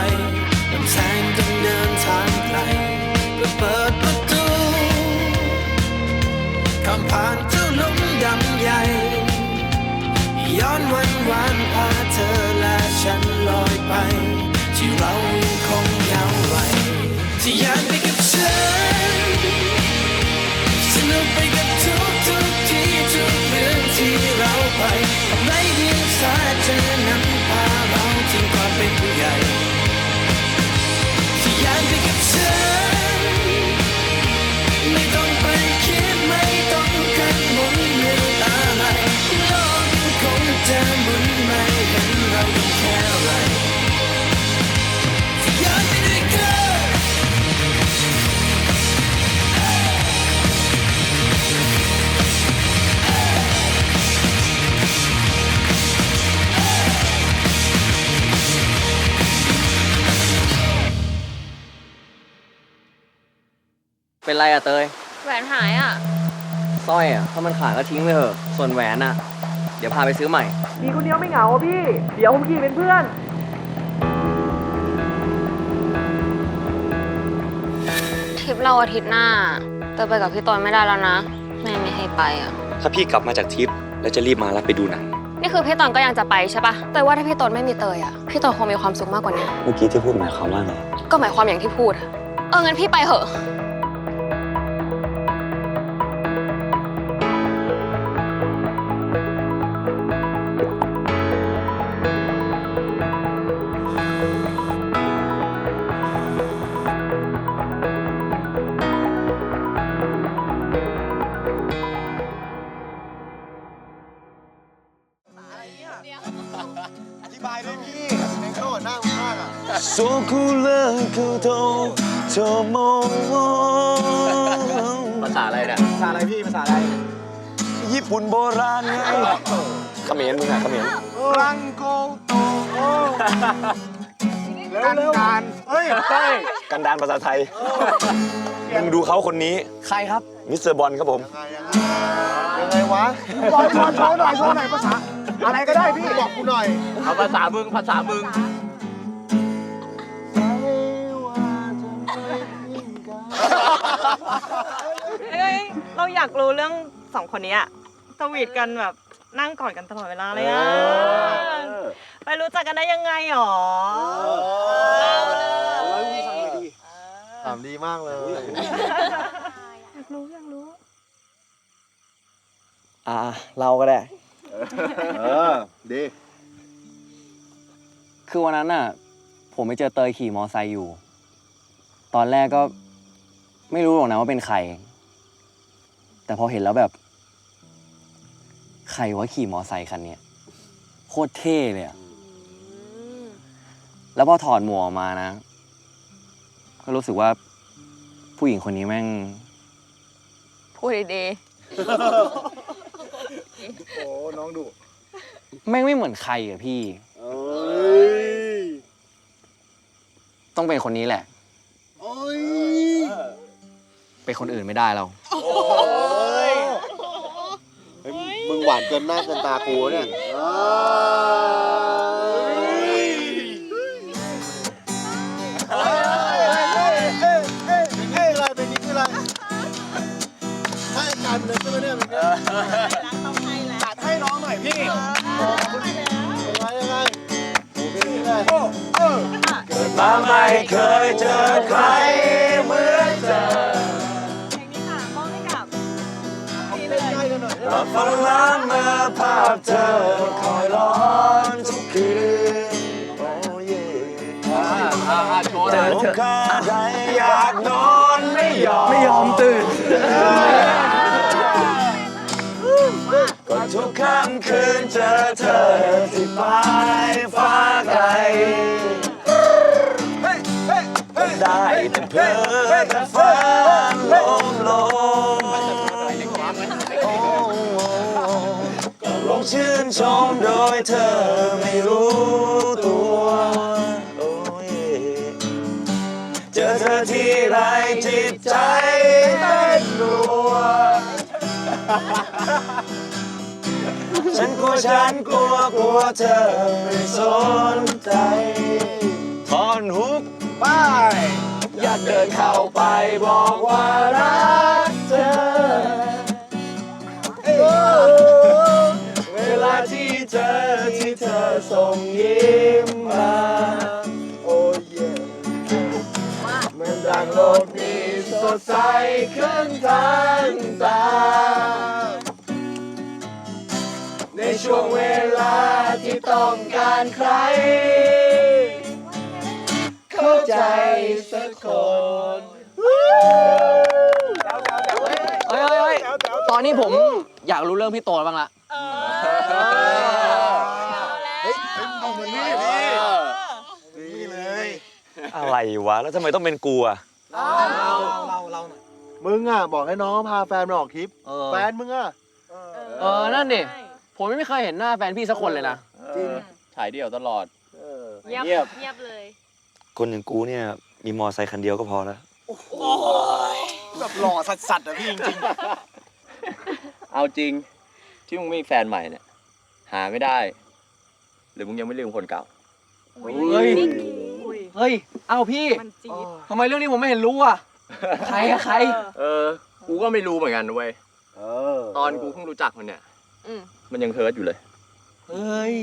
รำไรลำแสงต้องเดินทางไกลเพื่อเปิดประตูข้ามผ่านเจ้าลุมดำใหญ่ ย้อนวันวานพาเธอและฉันลอยไป ที่เรายังคงยาวไว้ที่อยากไปกับฉันสนุกไปกับทุกทุกที่ทุกเรื่องที่เราไปไม่เดียงสายเธอนั้นพาเราถึงความเป็นผู้ใหญ่า เป็นไรอะเตย แหวนหายอะ สร้อยอะถ้ามันขาดก็ทิ้งไปเถอะ ส่วนแหวนอะเดี๋ยวพาไปซื้อใหม่ มีคนเดียวไม่เหงาอะพี่ เดี๋ยวผมขี่เป็นเพื่อน ทริปเราอาทิตย์หน้าเตยไปกับพี่ตอยไม่ได้แล้วนะ แม่ไม่ให้ไปอะ ถ้าพี่กลับมาจากทริป แล้วจะรีบมาแล้วไปดูหนัง นี่คือพี่ตอนก็ยังจะไปใช่ปะเตยว่าถ้าพี่ตอนไม่มีเตยอะ พี่ตอนคงมีความสุขมากกว่านี้ เมื่อกี้ที่พูดหมายความว่าไง ก็หมายความอย่างที่พูดอะเอองั้นพี่ไปเหอะ อะไรเนี่ยภาษาอะไรพี่ภาษาอะไรญี่ปุ่นโบราณไงเขมรมึงอะเขมรรังโกโตเร็วเร็วการเฮ้ยเต้ยกันดานภาษาไทยมึงดูเขาคนนี้ ใครครับ มิสเตอร์บอลครับผม ยังไงวะบอลบอลโชว์หน่อยโชว์หน่อยภาษา อะไรก็ได้พี่ บอกกูหน่อย เอาภาษามึงภาษามึง เอ้ยเราอยากรู้เรื่องสองคนนี้อะสวีทกันแบบนั่งกอดกันตลอดเวลาเลยอะไปรู้จักกันได้ยังไงหรอเล่าเลยถามดีมากเลยอยากรู้อยากรู้อ่าเราก็ได้ เออดีคือวันนั้นน่ะ ผมไปเจอเตยขี่มอไซค์อยู่ ตอนแรกก็ไม่รู้หรอกนะว่าเป็นใคร แต่พอเห็นแล้วแบบ ใครว่าขี่มอไซค์คันเนี้ยโคตรเท่เลยอะแล้วพอถอดหมวกออกมานะ ก็รู้สึกว่าผู้หญิงคนนี้แม่ง พูดดีโอ้น้องดุแม่งไม่เหมือนใครอะพี่ เอ้ยต้องเป็นคนนี้แหละโอ้ย เป็นคนอื่นไม่ได้เรา เฮ้ยมึงห วานเกินหน้าเกินตากูเนี่ยเอ้ยเอ้ยเอ้ยเอ้ยเอ้ยเอ้ยอะไรเป็นนี้คืออะไรให้กันเลยใช่ไหมเนี่ยเป็นไงตัดให้น้องหน่อยพี่ยังไงยังไงโอ้เป็นยังไงโอ้เออมาไม่เคยเจอใคร ยใกล้กันหน่อยมาฟังล้านเมื่อภาพเธอคอยร้อนทุกคืนโอ้เย่แต่ผมข้าใจอยากนอนไม่ยอมไม่ยอมตื่น ก็ทุกค่ำคืนเจอเธอที่ปลายฟ้าไกลได้แต่เพ้อแต่ฝันลม ชมโดยเธอไม่รู้ตัวโอ้ยเจอเธอที่ไรจิตใจเต้นรัว ฉันกลัวฉันกลัวกลัวเธอไม่สนใจทอนฮุกไปอยากเดินเข้าไปบอกว่ารักเธอ เจอที่เธอส่งยิ้มมา โอ้เย่เหมือนดังโลกนี้สดใสขึ้นทันตา ในช่วงเวลาที่ต้องการใคร เข้าใจสักคนเฮ้ยเฮ้ยเฮ้ยตอนนี้ผมอยากรู้เรื่องพี่โตบ้างละ เฮ้ยเอาเหมือนนี่นี่นี่เลย อะไรวะ แล้วทำไมต้องเป็นกูอะมึงอะบอกให้น้องพาแฟนมาออกคลิปเออแฟนมึงอะ เออนั่นดิ ผมไม่เคยเห็นหน้าแฟนพี่สักคนเลยนะ จริงถ่ายเดี่ยวตลอดเงียบเงียบเงียบเลย คนอย่างกูเนี่ย มีมอไซค์คันเดียวก็พอแล้วแบบหล่อสัสสัสๆอะพี่จริงเอาจริง ที่มึงไม่มีแฟนใหม่เนี่ย หาไม่ได้ หรือมึงยังไม่ลืมคนเก่า เฮ้ยอุ้ยเฮ้ย เอ้าพี่มันจี๊ดทำไมเรื่องนี้ผมไม่เห็นรู้อะ ใครอะใคร เออ กูก็ไม่รู้เหมือนกันนะเว้ยเออตอนกูเพิ่งรู้จักมันเนี่ย อืมมันยังเฮิร์ตอยู่เลย เฮ้ย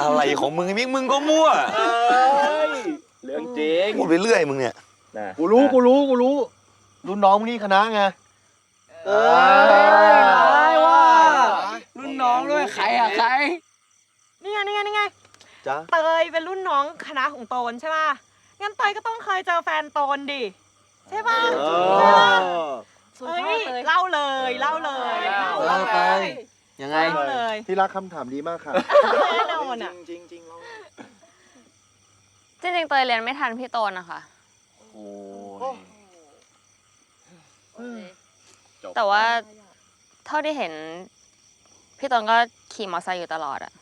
อะไรของมึงไอ้มิกมึงก็มั่วเรื่องจริงพูดไปเรื่อยมึงเนี่ยนะกูรู้กูรู้กูรู้รุ่นน้องมึงนี่คณะไงเอ้ยร้ายว่ะรุ่นน้องด้วยใครอะใครนี่ไงนี่ไงนี่ไง จ๊ะ เตยเป็นรุ่นน้องคณะของโตนใช่ป่ะ งั้นเตยก็ต้องเคยเจอแฟนโตนดิ ใช่ป่ะเอใช่ป่ะอเฮ้ยเล่าเลยเล่าเลยเล่าไป ยังไง เล่าเลยที่รักคำถามดีมากค่ะ แน่นอนอะ จริงจริงๆเราจริงๆเตยเรียนไม่ทันพี่โตนนะคะ โอ้จบแต่ว่าเท่าที่เห็น พี่โตนก็ขี่มอเตอร์ไซค์อยู่ตลอดอะ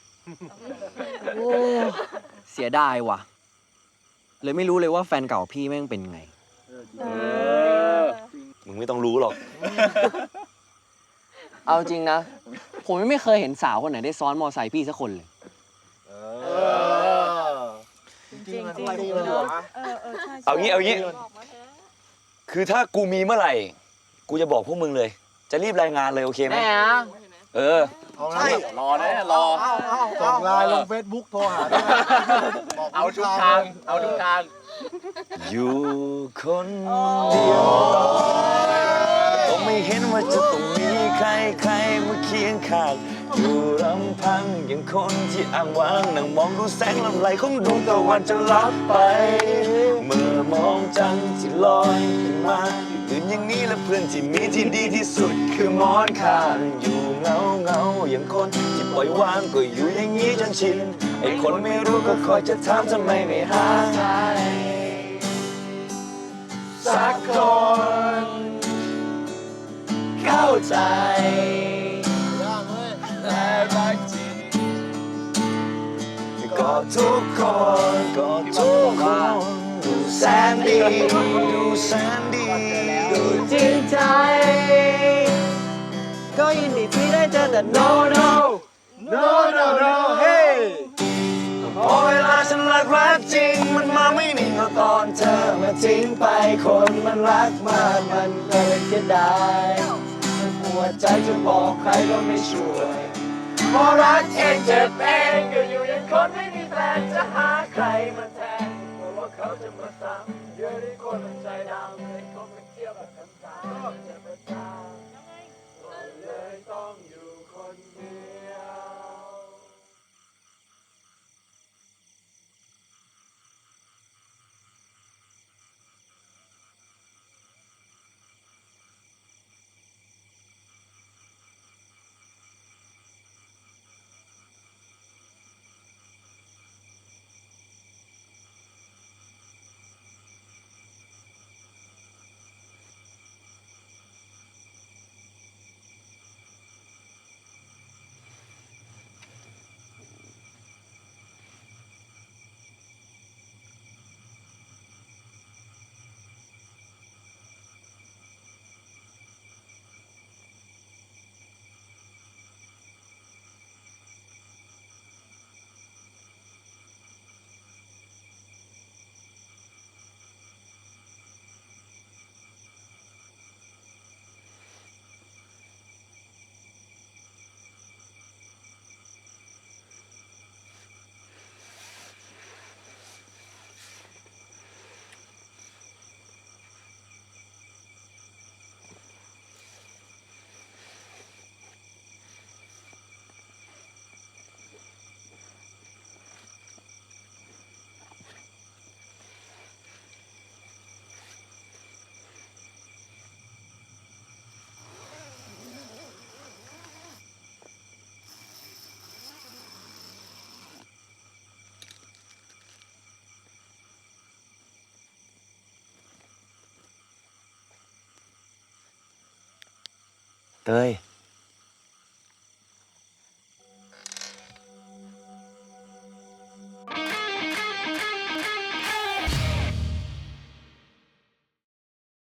เสียดายว่ะ เลยไม่รู้เลยว่าแฟนเก่าพี่แม่งเป็นไง มึงไม่ต้องรู้หรอก เอาจริงนะ ผมยังไม่เคยเห็นสาวคนไหนได้ซ้อนมอไซค์พี่สักคนเลยเออจริงจริงจริงอะไรจริงเลยเนอะวะเออเออใช่ใช่เอางี้เอางี้ คือถ้ากูมีเมื่อไหร่ กูจะบอกพวกมึงเลย จะรีบรายงานเลยโอเคไหมแน่นะ เออ เอาละรอนะรอส่งไลน์ลงเฟซบุ๊กโทรหาด้วยบอกเอาทุกทาง เอาทุกทาง อยู่คนเดียวก็ไม่เห็นว่าจะต้องมีใครใครมาเคียงข้างอยู่ลำพังอย่างคนที่อ้างว้างนั่งมองดูแสงลำไหลของดวงตะวันจะลับไป เมื่อมองจันทร์ที่ลอยขึ้นมาตื่นอย่างนี้และเพื่อนที่มีที่ดีที่สุดคือหมอนข้างอยู่ เงาเงาอย่างคนที่ปล่อยวางก็อยู่อย่างนี้จนชินไอ้คนไม่รู้ก็คอยจะถามทำไมไม่หาใครสักคนเข้าใจย่างเลยและรักจริงก็ทุกคนก็ทุกคนดูแสนดีดูแสนดีดูจริงใจ ก็ยินดีที่ได้เจอแต่ no no no no no hey พอเวลาฉันรักรักจริง มันมาไม่นิ่งเอาตอนเธอมาทิ้งไปคนมันรักมากมันก็เลยเสียดายมันปวดใจจะบอกใครก็ไม่ช่วยเพราะรักเองเจ็บเองก็อยู่อย่างคนไม่มีแฟนจะหาใครมาแทนกลัวว่าเขาจะมาซ้ำเยอะที่คนมันใจดำเลยเขาไปเที่ยวแบบกันตาจะประจา เตย